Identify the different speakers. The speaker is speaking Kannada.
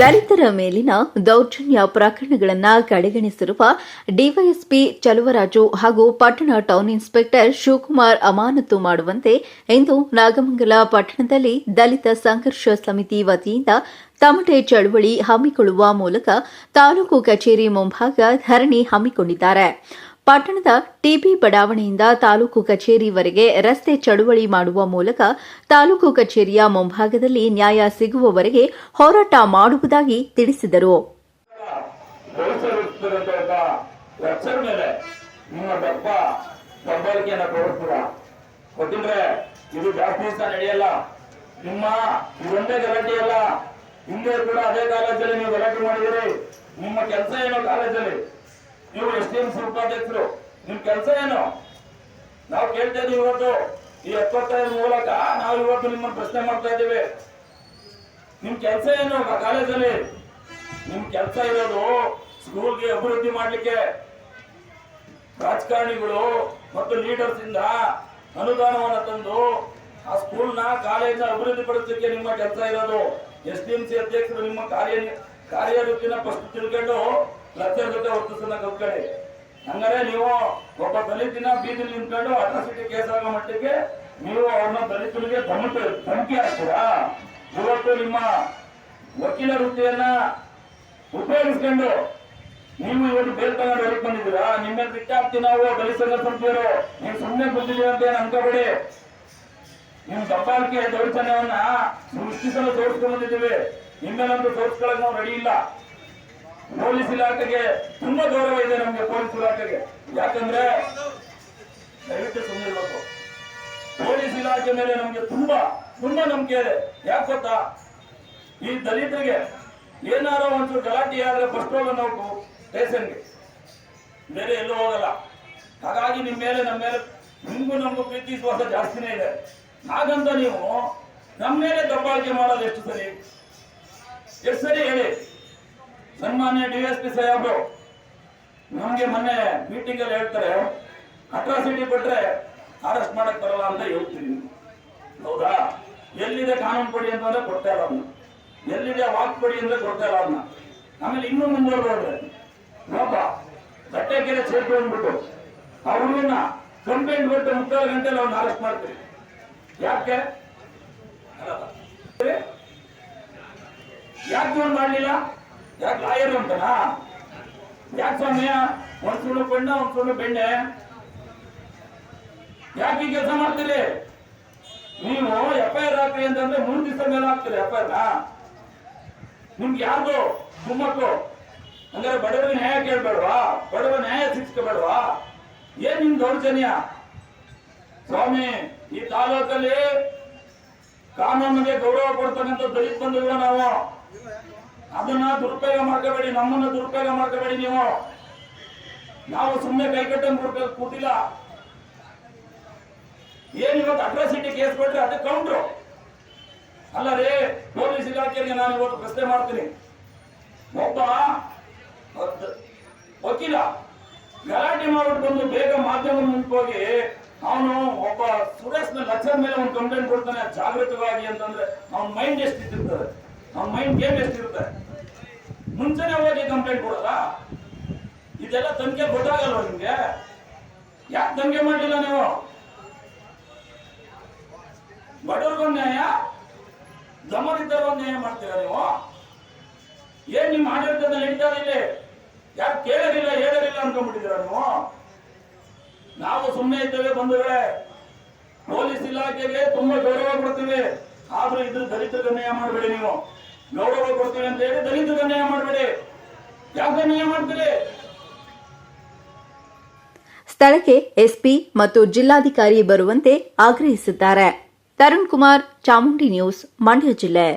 Speaker 1: ದಲಿತರ ಮೇಲಿನ ದೌರ್ಜನ್ಯ ಪ್ರಕರಣಗಳನ್ನು ಕಡೆಗಣಿಸಿರುವ ಡಿವೈಎಸ್ಪಿ ಚಲುವರಾಜು ಹಾಗೂ ಪಟ್ಟಣ ಟೌನ್ ಇನ್ಸ್ಪೆಕ್ಟರ್ ಶಿವಕುಮಾರ್ ಅಮಾನತು ಮಾಡುವಂತೆ ಇಂದು ನಾಗಮಂಗಲ ಪಟ್ಟಣದಲ್ಲಿ ದಲಿತ ಸಂಘರ್ಷ ಸಮಿತಿ ವತಿಯಿಂದ ತಮಟೆ ಚಳುವಳಿ ಹಮ್ಮಿಕೊಳ್ಳುವ ಮೂಲಕ ತಾಲೂಕು ಕಚೇರಿ ಮುಂಭಾಗ ಧರಣಿ ಹಮ್ಮಿಕೊಂಡಿದ್ದಾರೆ. ಪಟ್ಟಣದ ಟಿಬಿ ಬಡಾವಣೆಯಿಂದ ತಾಲೂಕು ಕಚೇರಿವರೆಗೆ ರಸ್ತೆ ಚಳುವಳಿ ಮಾಡುವ ಮೂಲಕ ತಾಲೂಕು ಕಚೇರಿಯ ಮುಂಭಾಗದಲ್ಲಿ ನ್ಯಾಯ ಸಿಗುವವರೆಗೆ ಹೋರಾಟ ಮಾಡುವುದಾಗಿ ತಿಳಿಸಿದರು.
Speaker 2: ನಿಮ್ಮ ಕೆಲಸ ಏನು ಕಾಲೇಜಲ್ಲಿ? ನೀವು ಎಸ್ ಡಿ ಎಂ ಸಿ ಉಪಾಧ್ಯಕ್ಷರು? ನಿಮ್ ಕೆಲಸ ಏನು? ನಾವು ಕೇಳ್ತಾ ಇವತ್ತು. ಈ ಎಪ್ಪತ್ತೈದು ಮೂಲಕ ನಾವು ಇವತ್ತು ನಿಮ್ಮನ್ನು ಪ್ರಶ್ನೆ ಮಾಡ್ತಾ ಇದ್ದೇವೆ ನಿಮ್ ಕೆಲಸ ಏನು ಕಾಲೇಜಲ್ಲಿ? ನಿಮ್ ಕೆಲಸ ಇರೋದು ಸ್ಕೂಲ್ಗೆ ಅಭಿವೃದ್ಧಿ ಮಾಡ್ಲಿಕ್ಕೆ. ರಾಜಕಾರಣಿಗಳು ಮತ್ತು ಲೀಡರ್ಸ್ ಇಂದ ಅನುದಾನವನ್ನ ತಂದು ಆ ಸ್ಕೂಲ್ನ ಕಾಲೇಜ್ನ ಅಭಿವೃದ್ಧಿ ಪಡಿಸಲಿಕ್ಕೆ ನಿಮ್ಮ ಕೆಲಸ ಇರೋದು. ಎಸ್ ಡಿ ಎಂ ಸಿ ಅಧ್ಯಕ್ಷರು ನಿಮ್ಮ ಕಾರ್ಯ ಕಾರ್ಯರೂಪಿನ ಫಸ್ಟ್ ತಿಳ್ಕೊಂಡು ಲಕ್ಷರ ಜೊತೆ ವರ್ತಿಸಲ್ಲ ಕಲ್ತ್ಕೊಳ್ಳಿ ಹಂಗಾರೆ ನೀವು ಒಬ್ಬ ದಲಿತಿನ ಬೀದಿಲಿ ನಿಂತ್ಕೊಂಡು ಅಟ್ರಾಸಿಟಿ ಕೇಸ್ ಆಗೋ ಮಟ್ಟಿಗೆ ನೀವು ಅವ್ರನ್ನ ದಲಿತರಿಗೆ ಧಮಕಿ ಧಮಕಿ ಹಾಕ್ತೀರಾ? ಇವತ್ತು ನಿಮ್ಮ ವಕೀಲ ವೃತ್ತಿಯನ್ನ ಉಪಯೋಗಿಸ್ಕೊಂಡು ನೀವು ಇವತ್ತು ಬೇಲ್ ತಗೊಂಡು ಹೊರಗೆ ಬಂದಿದ್ದೀರಾ? ನಿಮ್ಮ ಬಿಟ್ಟಾಕ್ತಿ ನಾವು, ದಲಿತ ಸಂಘ ಸಂಸ್ಥೆಯವರು ನೀವು ಸುಮ್ಮನೆ ಬಂದಿದ್ದೀವಿ ಅಂತ ಏನು ಅನ್ಕೋಬೇಡಿ. ನಿಮ್ ದಬ್ಬಾಳಿಕೆ ದೌರ್ಜನ್ಯವನ್ನ ಸೃಷ್ಟಿಸಲು ತೋರಿಸ್ಕೊಂಡಿದ್ದೀವಿ ನಿಮ್ಮೇಲಂತೂ ತೋರಿಸ್ಕೊಳ್ಳೋಕೆ ನಾವು ರೆಡಿ ಇಲ್ಲ. ಪೊಲೀಸ್ ಇಲಾಖೆಗೆ ತುಂಬಾ ಗೌರವ ಇದೆ ನಮ್ಗೆ ಪೊಲೀಸ್ ಇಲಾಖೆಗೆ. ಯಾಕಂದ್ರೆ ದಯವಿಟ್ಟು ಸುಮ್ಮನಿರ್ಬೇಕು ಪೊಲೀಸ್ ಇಲಾಖೆ ಮೇಲೆ ನಮ್ಗೆ ತುಂಬಾ ತುಂಬಾ ನಂಬಿಕೆ ಇದೆ. ಯಾಕೆ ಗೊತ್ತಾ? ಈ ದಲಿತರಿಗೆ ಏನಾರೋ ಒಂಚೂರು ಗಲಾಟೆ ಆದ್ರೆ ಫಸ್ಟ್ ಹೋಗ ನಾವು ಸ್ಟೇಷನ್ಗೆ ಬೇರೆ ಎಲ್ಲೂ ಹೋಗಲ್ಲ. ಹಾಗಾಗಿ ನಿಮ್ಮ ಮೇಲೆ ನಮ್ಮ ಮೇಲೆ ನಿಮ್ಗೂ ನಮಗೂ ಪ್ರೀತಿ, ವಿಶ್ವಾಸ ಜಾಸ್ತಿನೇ ಇದೆ. ಹಾಗಂತ ನೀವು ನಮ್ಮ ಮೇಲೆ ದಬ್ಬಾಳಿಕೆ ಮಾಡೋದು ಎಷ್ಟು ಸರಿ? ಎಷ್ಟು ಸರಿ ಹೇಳಿ? ಸನ್ಮಾನ್ಯ ಡಿ ಎಸ್ ಪಿ ಸಾಹೇಬ್ರು, ನಮಗೆ ಮೊನ್ನೆ ಮೀಟಿಂಗ್ ಅಲ್ಲಿ ಹೇಳ್ತಾರೆ, ಅಟ್ರಾಸಿಟಿ ಬಿಟ್ರೆ ಅರೆಸ್ಟ್ ಮಾಡಕ್ ಬರಲ್ಲ ಅಂತ ಹೇಳ್ತೀನಿ. ಹೌದಾ? ಎಲ್ಲಿದೆ ಕಾನೂನು ಪಡಿ ಅಂತಂದ್ರೆ ಕೊಡ್ತಾ ಇಲ್ಲ ಎಲ್ಲಿದೆ ವಾಕ್ ಪಡಿ ಅಂದ್ರೆ ಕೊಡ್ತಾ ಇಲ್ಲ ಅದನ್ನ ಆಮೇಲೆ ಇನ್ನೂ ಮುಂದುವರೆದ್ರೆ ಒಬ್ಬ ಬಟ್ಟೆಕೆರೆ ಸೇರ್ತು ಅಂದ್ಬಿಟ್ಟು, ಅವ್ರನ್ನ ಕಂಪ್ಲೇಂಟ್ ಬಿಟ್ಟು ಮುಕ್ಕಾಲು ಗಂಟೆಲಿ ಅವ್ರನ್ನ ಅರೆಸ್ಟ್ ಮಾಡ್ತೀವಿ ಯಾಕೆ? ಯಾಕೆ ಮಾಡ್ಲಿಲ್ಲ? ಯಾಕೆ ಲಾಯರ್ ಅಂತನಾ ಯಾಕೆ ಸ್ವಾಮಿ? ಒಂದ್ ಸುಳ್ಳು ಪೆಣ್ಣ ಒಂದ್ ಸುಳ್ಳು ಬೆಣ್ಣೆ. ಯಾಕೆ ಈ ಕೆಲಸ ಮಾಡ್ತೀರಿ? ನೀವು ಎಫ್ ಐ ಆರ್ ಹಾಕ್ರಿ ಅಂತಂದ್ರೆ ಮೂರು ದಿವಸ ಮೇಲೆ ಹಾಕ್ತೀರಿ ಎಫ್ ಐ ಆರ್ ನಿಮ್ಗೆ ಯಾರ್ದು ಕುಮ್ಮಕ್ಕು. ಅಂದ್ರೆ ಬಡವರಿಗೆ ನ್ಯಾಯ ಕೇಳ್ಬೇಡವಾ? ಬಡವ ನ್ಯಾಯ ಸಿಕ್ಸ್ಕೋಬೇಡವಾ ಏನ್ ನಿಮ್ ದೌರ್ಜನ್ಯ? ಸ್ವಾಮಿ, ಈ ತಾಲೂಕಲ್ಲಿ ಕಾನೂನಿಗೆ ಗೌರವ ಕೊಡ್ತಕ್ಕಂಥ ದಲಿತ ಬಂದಿರುವ ನಾವು? ಅದನ್ನ ದುರುಪಯೋಗ ಮಾಡ್ಕೋಬೇಡಿ, ನಮ್ಮನ್ನ ದುರುಪಯೋಗ ಮಾಡ್ಕೋಬೇಡಿ ನೀವು. ನಾವು ಸುಮ್ಮನೆ ಕೊಡ್ಬೇಕು ಕೂತಿಲ್ಲ ಏನ್ ಇವತ್ತು ಅಟ್ರಾಸಿಟಿ ಕೇಸ್ ಕೊಟ್ಟರೆ ಅದು ಕೌಂಟ್ರು ಅಲ್ಲ ರೀ, ಪೊಲೀಸ್ ಇಲಾಖೆಯಲ್ಲಿ ನಾನು ಇವತ್ತು ಪ್ರಶ್ನೆ ಮಾಡ್ತೀನಿ. ಒಬ್ಬ ವಕೀಲ ಗಲಾಟೆ ಮಾಡ್ಬಿಟ್ಟು ಬಂದು ಬೇಗ ಮಾಧ್ಯಮ ಹೋಗಿ, ಅವನು ಒಬ್ಬ ಸುರೇಶ್ನ ಲಕ್ಷದ ಮೇಲೆ ಒಂದು ಕಂಪ್ಲೇಂಟ್ ಕೊಡ್ತಾನೆ, ಜಾಗೃತವಾಗಿ ಅಂತಂದ್ರೆ, ಅವ್ನ ಮೈಂಡ್ ಎಷ್ಟಿರ್ತದೆ ಅವನ ಮೈಂಡ್ ಗೇಮ್ ಎಷ್ಟಿರುತ್ತೆ ಮುಂಚೆನೆ ಹೋಗಿ ಕಂಪ್ಲೇಂಟ್ ಕೊಡಲ್ಲ ಇದೆಲ್ಲ ತನಿಖೆ ಗೊತ್ತಾಗಲ್ವ ನಿಮ್ಗೆ? ಯಾಕೆ ತನಿಖೆ ಮಾಡಲಿಲ್ಲ ನೀವು? ಬಡವ್ರಿಗೊಂದು ನ್ಯಾಯ ದಮನಿದ್ದವ್ರಿಗೊಂದು ನ್ಯಾಯ ಮಾಡ್ತೀರಾ ನೀವು? ಏನ್ ನಿಮ್ಮ ಆಡಳಿತದಲ್ಲಿ ಹೇಳ್ತಾರೆ ಇಲ್ಲಿ? ಯಾಕೆ ಕೇಳೋದಿಲ್ಲ, ಹೇಳೋದಿಲ್ಲ ಅನ್ಕೊಂಡ್ಬಿಟ್ಟಿದ್ದೀರಾ ನೀವು? ನಾವು ಸುಮ್ಮನೆ ಇದ್ದೇವೆ ಬಂಧುಗಳೇ. ಪೊಲೀಸ್ ಇಲಾಖೆಗೆ ತುಂಬಾ ಗೌರವ ಕೊಡ್ತೀವಿ. ಆದ್ರೂ ಇದ್ರ ದಲಿತರಿಗೆ ನ್ಯಾಯ ಮಾಡಬೇಡಿ ನೀವು. ಗೌರವ ಕೊಡ್ತೀವಿ ಅಂತ ಹೇಳಿ ದಲಿತರ ನ್ಯಾಯ ಮಾಡಬೇಡಿ. ಯಾಕೆ ನ್ಯಾಯ ಮಾಡ್ತೀರಿ?
Speaker 1: ಸ್ಥಳಕ್ಕೆ ಎಸ್ಪಿ ಮತ್ತು ಜಿಲ್ಲಾಧಿಕಾರಿ ಬರುವಂತೆ ಆಗ್ರಹಿಸಿದ್ದಾರೆ. ತರುಣ್ ಕುಮಾರ್, ಚಾಮುಂಡಿ ನ್ಯೂಸ್, ಮಂಡ್ಯ ಜಿಲ್ಲೆ.